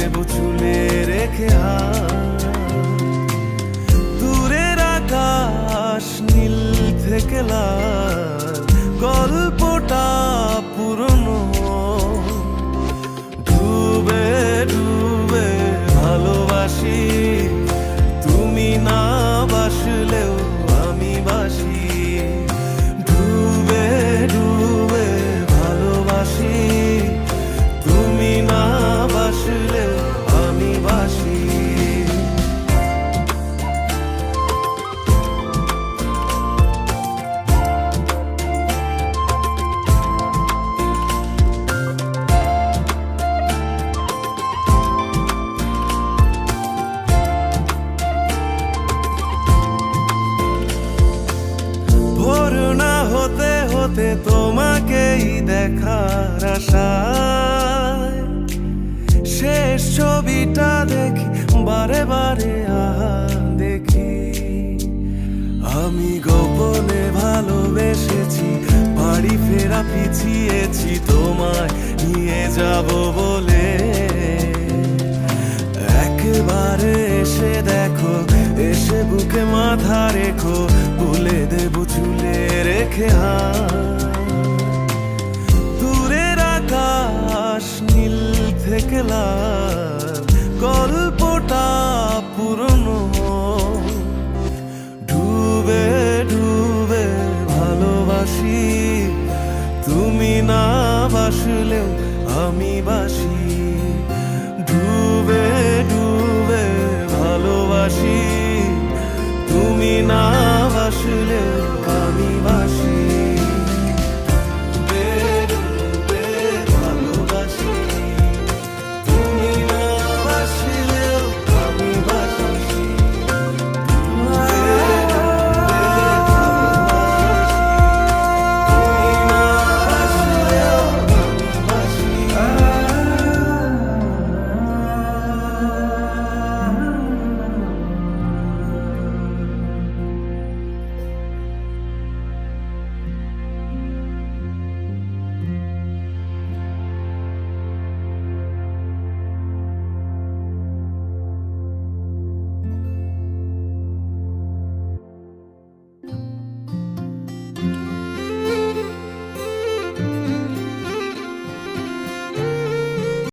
দেব চুলে রেখে দূরের আকাশ নীল থেকে লাল। হতে তোমাকেই দেখার আশায়। শেষ ছবিটা দেখি, বারে বারে দেখি। আমি গোপনে ভালোবেসেছি, বাড়ি ফেরা পিছিয়েছি, তোমায় নিয়ে যাব বলে। একবারে এসে দেখো, এসে বুকে মাথা রেখো দেব চুলে রেখে দূরের আকাশ নীল থেকে লাল গল্পটা পুরনো। ডুবে ডুবে ভালোবাসি, তুমি না বাসলেও আমি বাসি। ডুবে ডুবে ভালোবাসি, তুমি না বাসলেও